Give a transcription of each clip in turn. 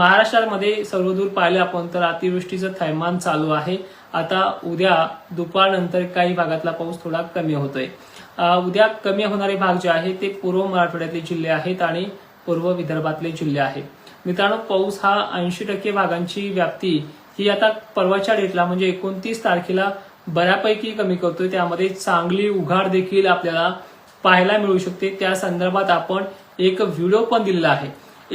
महाराष्ट्रामध्ये सर्वदूर पाहिलं आपण तर अतिवृष्टीचं थैमान चालू आहे. आता उद्या दुपारनंतर काही भागातला पाऊस थोडा कमी होतोय. उद्या कमी होणारे भाग जे आहे ते पूर्व मराठवाड्यातले जिल्हे आहेत आणि पूर्व विदर्भातले जिल्हे आहेत. मित्रांनो पाऊस हा ऐंशी टक्के भागांची व्याप्ती ही आता परवाच्या डेटला म्हणजे एकोणतीस तारखेला बऱ्यापैकी कमी करतोय. त्यामध्ये चांगली उघाड देखील आपल्याला पाहायला मिळू शकते. त्या संदर्भात आपण एक व्हिडिओ पण दिलेला आहे.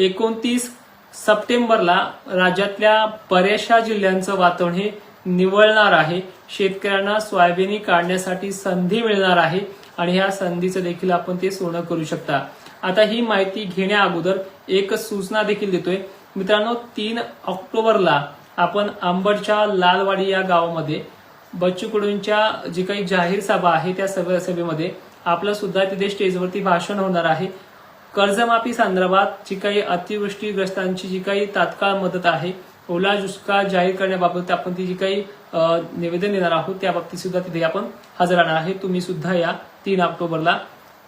एकोणतीस सप्टेंबरला राज्यातल्या बऱ्याचशा जिल्ह्यांचं वातावरण हे निवळणार आहे. शेतकऱ्यांना सोयाबीन काढण्यासाठी संधी मिळणार आहे आणि ह्या संधीचं देखील आपण ते सोनं करू शकता. आता ही माहिती घेण्या अगोदर एक सूचना देखील देतोय. मित्रांनो तीन ऑक्टोबरला आपण आंबडच्या लालवाडी या गावामध्ये बच्चू कडूंच्या जी काही जाहीर सभा आहे त्या सभे सभेमध्ये आपलं सुद्धा तिथे स्टेजवरती भाषण होणार आहे. कर्जमाफी संदर्भात जी काही अतिवृष्टीग्रस्तांची जी काही तात्काळ मदत आहे ओला दुष्काळ जाहीर करण्याबाबत आपण ती जी काही निवेदन देणार आहोत त्या बाबतीत सुद्धा तिथे आपण हजर राहणार आहे. तुम्ही सुद्धा या तीन ऑक्टोबरला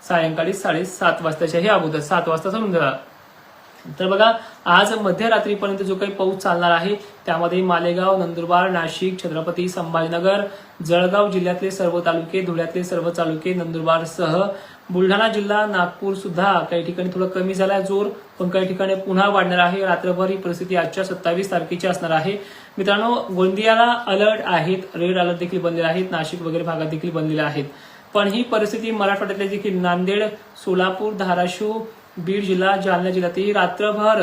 सायंकाळी साडेसात वाजताच्याही अगोदर सात वाजता समजून जा. तर बघा आज मध्यरात्रीपर्यंत जो काही पाऊस चालणार आहे त्यामध्ये मालेगाव नंदुरबार नाशिक छत्रपती संभाजीनगर जळगाव जिल्ह्यातले सर्व तालुके धुळ्यातले सर्व तालुके नंदुरबारसह बुलढाणा जिल्हा नागपूर सुद्धा काही ठिकाणी थोडं कमी झाला जोर पण काही ठिकाणी पुन्हा वाढणार आहे. रात्रभर ही परिस्थिती आजच्या सत्तावीस तारखेची असणार आहे. मित्रांनो गोंदियाला अलर्ट आहेत. रेड अलर्ट देखील बनलेले आहेत नाशिक वगैरे भागात देखील बनलेले आहेत. पण ही परिस्थिती मराठवाड्यातल्या देखील नांदेड सोलापूर धाराशिव बीड जिल्हा जालना जिल्ह्यातही रात्रभर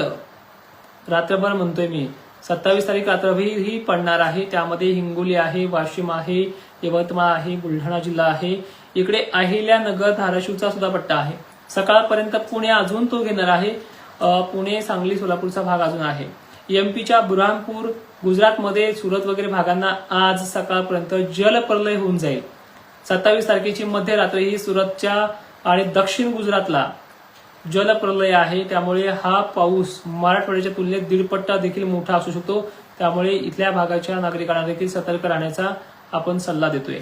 रात्रभर म्हणतोय मी सत्तावीस तारीख रात्रभर ही पडणार आहे. त्यामध्ये हिंगोली आहे वाशिम आहे यवतमाळ आहे बुलढाणा जिल्हा आहे. इकडे अहिल्यानगर धाराशिवचा सुद्धा पट्टा आहे. सकाळपर्यंत पुणे अजून तो घेणार आहे. पुणे सांगली सोलापूरचा भाग अजून आहे. एमपीच्या बुरहानपूर गुजरातमध्ये सुरत वगैरे भागांना आज सकाळपर्यंत जलप्रलय होऊन जाईल. सत्तावीस तारखेची मध्यरात्र ही सुरतच्या आणि दक्षिण गुजरातला जलप्रलय आहे. त्यामुळे हा पाऊस मराठवाड्याच्या तुलनेत दीडपट्टा देखील मोठा असू शकतो. त्यामुळे इथल्या भागाच्या नागरिकांना देखील सतर्क राहण्याचा आपण सल्ला देतोय.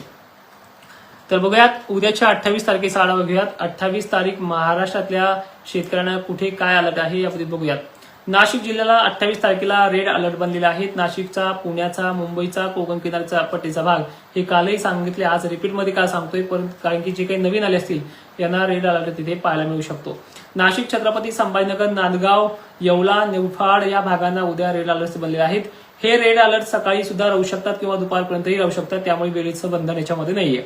तर बघूयात उद्याच्या अठ्ठावीस तारखेचा आढावा घेऊयात. अठ्ठावीस तारीख महाराष्ट्रातल्या शेतकऱ्यांना कुठे काय अलर्ट आहे याबद्दल बघूयात. नाशिक जिल्ह्याला अठ्ठावीस तारखेला रेड अलर्ट बनलेला आहे. नाशिकचा पुण्याचा मुंबईचा कोकण किनारचा पट्टीचा भाग हे कालही सांगितले आज रिपीटमध्ये काय सांगतोय परंतु कारण की जे काही नवीन आले असतील यांना रेड अलर्ट तिथे पाहायला मिळू शकतो. नाशिक छत्रपती संभाजीनगर नांदगाव येवला निवफाड या भागांना उद्या रेड अलर्ट बनलेले आहेत. हे रेड अलर्ट सकाळी सुद्धा राहू शकतात किंवा दुपारपर्यंतही राहू शकतात त्यामुळे वेळेचं बंधन याच्यामध्ये नाहीये.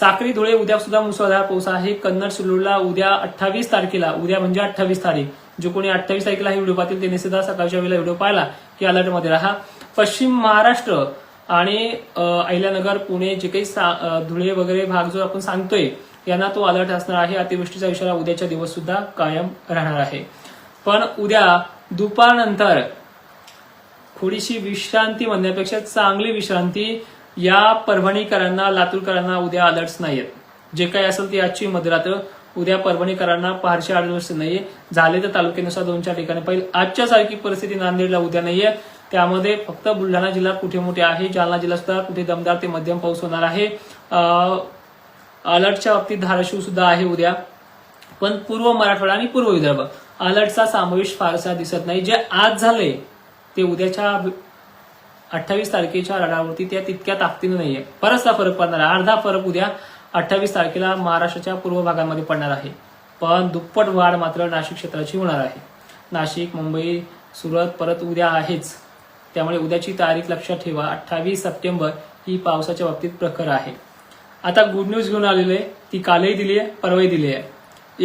साक्री धुळे उद्या सुद्धा मुसळधार पाऊस आहे. कन्नड सुलूरला उद्या अठ्ठावीस तारखेला उद्या म्हणजे अठ्ठावीस तारीख. जो कोणी अठ्ठावीस तारखेला हे व्हिडिओ पाहतील त्यांनी सुद्धा सकाळच्या वेळेला व्हिडिओ पाहिला. की अलर्टमध्ये राहा. पश्चिम महाराष्ट्र आणि अहिल्यानगर पुणे जे काही सा- धुळे वगैरे भाग जो आपण सांगतोय यांना तो अलर्ट असणार आहे. अतिवृष्टीचा इशारा उद्याच्या दिवस सुद्धा कायम राहणार आहे. पण उद्या दुपारनंतर थोडीशी विश्रांती म्हणण्यापेक्षा चांगली विश्रांती या परभणीकरांना लातूरकरांना उद्या अलर्ट्स नाहीयेत. जे काही असेल ते आजची मध्यरात्र उद्या परभणीकरांना फारसे अलर्ट्स नाहीये. झाले तर तालुक्यानुसार दोन चार ठिकाणी पाहिजे आजच्या सारखी परिस्थिती नांदेडला उद्या नाहीये. त्यामध्ये फक्त बुलढाणा जिल्हा कुठे मोठे आहे जालना जिल्हा सुद्धा कुठे दमदार ते मध्यम पाऊस होणार आहे. अलर्टच्या बाबतीत धाराशिव सुद्धा आहे उद्या. पण पूर्व मराठवाडा आणि पूर्व विदर्भ. अलर्टचा समावेश फारसा दिसत नाही. जे आज झाले ते उद्याच्या अठ्ठावीस तारखेच्या रडावरती त्या तितक्या ताकदीनं नाहीये. बराचसा फरक पडणार आहे. अर्धा फरक उद्या अठ्ठावीस तारखेला महाराष्ट्राच्या पूर्व भागामध्ये पडणार आहे. पण दुप्पट वाढ मात्र नाशिक क्षेत्राची होणार आहे. नाशिक मुंबई सुरत परत उद्या आहेच. त्यामुळे उद्याची तारीख लक्षात ठेवा. अठ्ठावीस सप्टेंबर ही पावसाच्या बाबतीत प्रखर आहे. आता गुड न्यूज घेऊन आलेली आहे. ती कालही दिली आहे परवाही दिली आहे.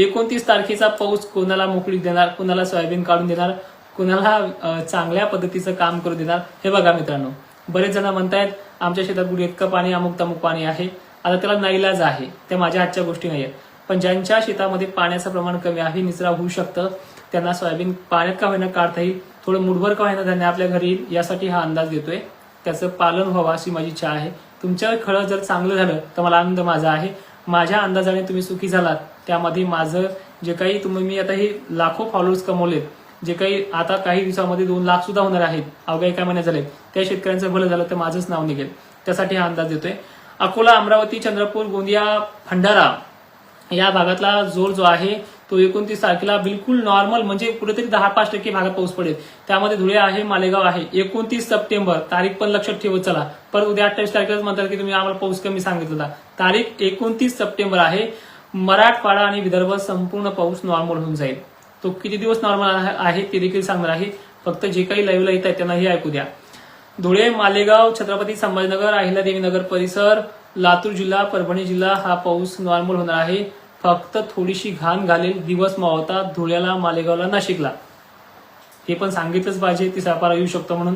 एकोणतीस तारखेचा पाऊस कोणाला मोकळी देणार कोणाला सोयाबीन काढून देणार कुणाला चांगल्या पद्धतीचं काम करू देणार हे बघा मित्रांनो. बरेच जण म्हणतायत आमच्या शेतात गुढी इतकं पाणी अमुक तमुक पाणी आहे. आता त्याला नाईलाज आहे. त्या माझ्या आजच्या गोष्टी नाही आहेत पण ज्यांच्या शेतामध्ये पाण्याचं प्रमाण कमी आहे निचरा होऊ शकतं. त्यांना सोयाबीन पाण्यात का होईना काढता येईल? थोडं मुठभर का होईना धान्य आपल्या घरी येईल? यासाठी हा अंदाज देतोय. त्याचं पालन व्हावं अशी माझी इच्छा आहे. तुमच्या खरं जर चांगलं झालं तर मला आनंद माझा आहे. माझ्या अंदाजाने तुम्ही सुखी झालात. त्यामध्ये माझं जे काही तुम्ही मी आता हे लाखो फॉलोअर्स कमवलेत जे काही आता काही दिवसामध्ये दोन लाख सुद्धा होणार आहेत अवघ्या एका महिन्यात झाले. त्या शेतकऱ्यांचं भलं झालं तर माझंच नाव निघेल. त्यासाठी हा अंदाज देतोय. अकोला अमरावती चंद्रपूर गोंदिया भंडारा या भागातला जोर जो आहे तो एकोणतीस तारखेला बिलकुल नॉर्मल म्हणजे कुठेतरी दहा पाच टक्के भागात पाऊस पडेल. त्यामध्ये धुळे आहे मालेगाव आहे. एकोणतीस सप्टेंबर तारीख पण लक्षात ठेवत चला. परत उद्या अठ्ठावीस तारखेलाच म्हणतात की तुम्ही आम्हाला पाऊस कमी सांगितला तारीख एकोणतीस सप्टेंबर आहे. मराठवाडा आणि विदर्भ संपूर्ण पाऊस नॉर्मल होऊन जाईल. तो किती दिवस नॉर्मल आहे ते देखील सांगणार आहे. फक्त जे काही लाईव्हला येत आहेत त्यांना हे ऐकू द्या. धुळे मालेगाव छत्रपती संभाजीनगर अहिल्या नगर परिसर लातूर जिल्हा परभणी जिल्हा हा पाऊस नॉर्मल होणार आहे. फक्त थोडीशी घाण घालेल दिवस मावता धुळ्याला मालेगावला नाशिकला. हे पण सांगितलंच पाहिजे ती पारा येऊ शकतो म्हणून.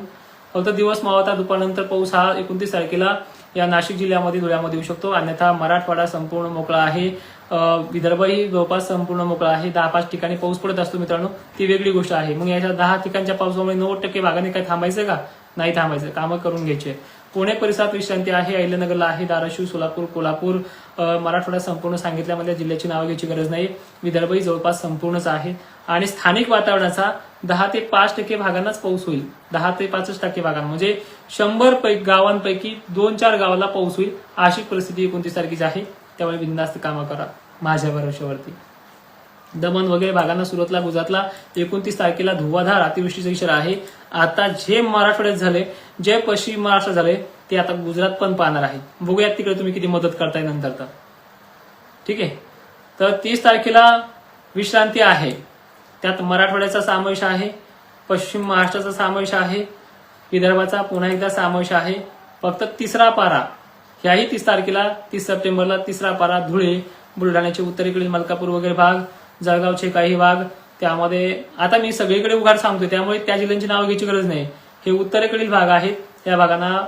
फक्त दिवस मावता दुपारनंतर पाऊस हा एकोणतीस तारखेला या नाशिक जिल्ह्यामध्ये धुळ्यामध्ये येऊ शकतो. अन्यथा मराठवाडा संपूर्ण मोकळा आहे. विदर्भही जवळपास संपूर्ण मोकळा आहे. दहा पाच ठिकाणी पाऊस पडत असतो मित्रांनो. ती वेगळी गोष्ट आहे. मग याच्या दहा ठिकाणच्या पावसामुळे नव्वद टक्के भागाने काय थांबायचं का? नाही थांबायचं. कामं करून घ्यायचे. पुणे परिसरात विश्रांती आहे अहिल्यानगरला आहे धाराशिव सोलापूर कोल्हापूर मराठवाडा संपूर्ण सांगितल्यामध्ये जिल्ह्याची नावं घ्यायची गरज नाही. विदर्भही जवळपास संपूर्णच आहे. आणि स्थानिक वातावरणाचा दहा ते पाच टक्के भागांनाच पाऊस होईल. दहा ते पाचच टक्के भागांना. म्हणजे शंभर पैकी गावांपैकी दोन चार गावाला पाऊस होईल अशी परिस्थिती एकोणतीस तारखेची आहे. त्यामुळे बिंदास्त कामं करा माझ्या भरोश्यावरती. दमन वगैरे भागांना सुरतला गुजरातला एकोणतीस तारखेला धुवाधार अतिवृष्टीचा इशारा आहे. आता जे मराठवाड्यात झाले जे पश्चिम महाराष्ट्र झाले ते आता गुजरात पण पाहणार आहे. बघूयात तिकडे तुम्ही किती मदत करताय नंतर तर. ठीक आहे? तर तीस तारखेला विश्रांती आहे. त्यात मराठवाड्याचा समावेश आहे पश्चिम महाराष्ट्राचा समावेश आहे विदर्भाचा पुन्हा एकदा समावेश आहे. फक्त तिसरा पारा ह्याही तीस तारखेला तीस सप्टेंबरला तिसरा पारा धुळे बुलढाण्याचे उत्तरेकडील मलकापूर वगैरे भाग जळगावचे काही भाग. त्यामध्ये आता मी सगळीकडे उघाड सांगतोय त्यामुळे त्या जिल्ह्यांची नावं घ्यायची गरज नाही. हे उत्तरेकडील भाग आहेत या भागांना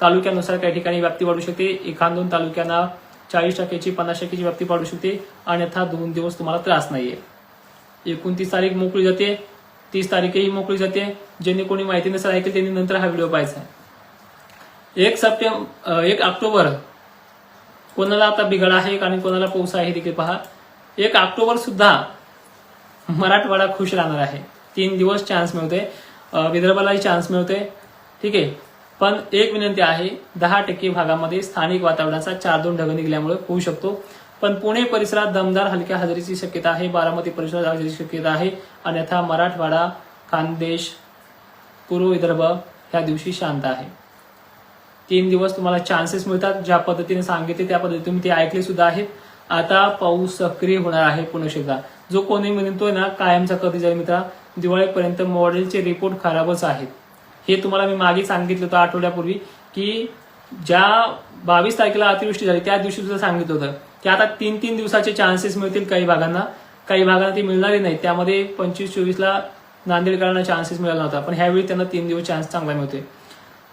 तालुक्यानुसार काही ठिकाणी व्याप्ती वाढू शकते. एखाद दोन तालुक्यांना चाळीस टक्क्याची पन्नास टक्क्याची व्याप्ती वाढू शकते. अन्यथा दोन दिवस तुम्हाला त्रास नाहीये. एकोणतीस तारीख मोकळी जाते. तीस तारीखही मोकळी जाते. ज्यांनी कोणी माहिती नसेल ऐकेल त्यांनी नंतर हा व्हिडिओ पाहायचा एक सप्टेंबर एक ऑक्टोबर. कोणाला आता बिघड आहे आणि कोणाला पाऊस आहे देखील पहा. एक ऑक्टोबर सुद्धा मराठवाडा खुश राहणार आहे. तीन दिवस चान्स मिळते विदर्भालाही चान्स मिळते ठीक आहे. पण एक विनंती आहे दहा टक्के भागामध्ये स्थानिक वातावरणाचा चार दोन ढग निघल्यामुळे होऊ शकतो. पण पुणे परिसरात दमदार हलक्या हजेरीची शक्यता आहे बारामती परिसरात हजेरीची शक्यता आहे. अन्यथा मराठवाडा खानदेश पूर्व विदर्भ ह्या दिवशी शांत आहे. तीन दिवस तुम्हाला चान्सेस मिळतात. ज्या पद्धतीने सांगितले त्या पद्धतीने तुम्ही ते ऐकले सुद्धा आहेत. आता पाऊस सक्रिय होणार आहे पुन्हा एकदा जो कोणी म्हणतोय ना कायमचा कधी जाईल मित्रा? दिवाळीपर्यंत मॉडेलचे रिपोर्ट खराबच आहेत. हे तुम्हाला मी मागे सांगितलं होतं आठवड्यापूर्वी की ज्या बावीस तारखेला अतिवृष्टी झाली त्या दिवशी सुद्धा सांगितलं होतं की आता तीन तीन दिवसाचे चान्सेस मिळतील काही भागांना. काही भागांना ते मिळणारे नाही त्यामध्ये पंचवीस चोवीसला नांदेडकरांना चान्सेस मिळाला नव्हता. पण ह्यावेळी त्यांना तीन दिवस चान्स चांगला मिळतोय.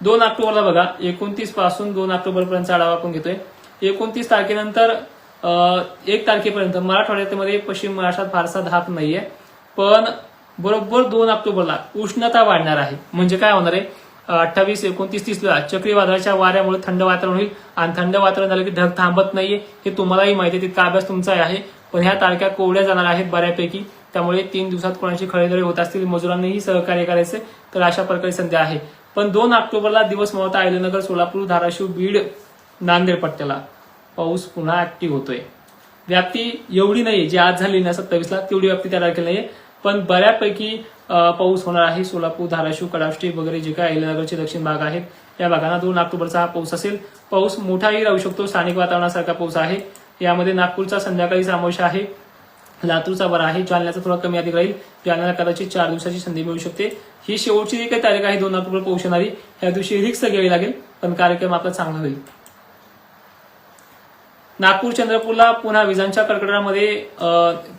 दोन ऑक्टोबरला बघा एकोणतीसपासून दोन ऑक्टोबर पर्यंतचा आढावा आपण घेतोय. एकोणतीस तारखेनंतर एक तारखेपर्यंत मराठवाड्यामध्ये पश्चिम महाराष्ट्रात फारसा धाप नाहीये. पण बरोबर दोन ऑक्टोबरला उष्णता वाढणार आहे. म्हणजे काय होणार आहे? अठ्ठावीस एकोणतीस तीसला चक्रीवादळाच्या वाऱ्यामुळे थंड वातावरण होईल आणि थंड वातावरण झालं की ढग थांबत नाहीये. हे तुम्हालाही माहिती आहे तितका अभ्यास तुमचा आहे. पण ह्या तारख्या कोवड्या जाणार आहेत बऱ्यापैकी. त्यामुळे तीन दिवसात कोणाची खळेदळे होत असतील मजुरांनीही सहकार्य करायचे तर अशा प्रकारे संधी आहे. पण दोन ऑक्टोबरला दिवस मावता अहिलनगर सोलापूर धाराशिव बीड नांदेड पट्ट्याला. पाऊस पुन्हा ऍक्टिव्ह होतोय. व्याप्ती एवढी नाही जी आज झाली ना सत्तावीसला तेवढी व्याप्ती त्या तारखेला नाहीये. पण बऱ्यापैकी पाऊस होणार आहे. सोलापूर धाराशिव कडाष्टी वगैरे जे काय अहिल्यानगरचे दक्षिण भाग आहेत या भागांना दोन ऑक्टोबरचा हा पाऊस असेल. पाऊस मोठाही राहू शकतो. स्थानिक वातावरणासारखा पाऊस आहे. यामध्ये नागपूरचा संध्याकाळी समावेश आहे. लातूरचा बरा आहे. जालन्याचा थोडा कमी अधिक राहील. जालन्याला कदाचित चार दिवसाची संधी मिळू शकते. ही शेवटची जी काही तारीख आहे. दोन ऑक्टोबर पाऊस या ह्या दिवशी रिक्स घ्यावी लागेल पण कार्यक्रम आपला चांगला होईल. नागपूर चंद्रपूरला पुन्हा विजांच्या कडकडामध्ये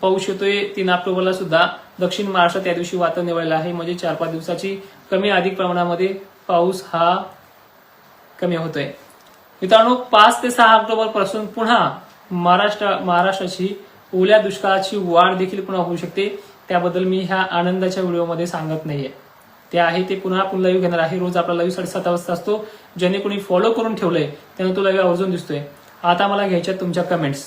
पाऊस येतोय. तीन ऑक्टोबरला सुद्धा. दक्षिण महाराष्ट्रात त्या दिवशी वातावरण निवडलं आहे. म्हणजे चार पाच दिवसाची कमी अधिक प्रमाणामध्ये पाऊस हा कमी होतोय. मित्रांनो पाच ते सहा ऑक्टोबरपासून पुन्हा महाराष्ट्र महाराष्ट्राची ओल्या दुष्काळाची वाढ देखील पुन्हा होऊ शकते. त्याबद्दल मी ह्या आनंदाच्या व्हिडिओमध्ये सांगत नाहीये. ते आहे ते पुन्हा आपण लाईव्ह घेणार आहे. रोज आपला लाईव्ह साडेसात वाजता असतो. ज्याने कोणी फॉलो करून ठेवलंय त्यानं तो लाईव्ह आवर्जून दिसतोय. आता मला घ्यायच्या तुमच्या कमेंट्स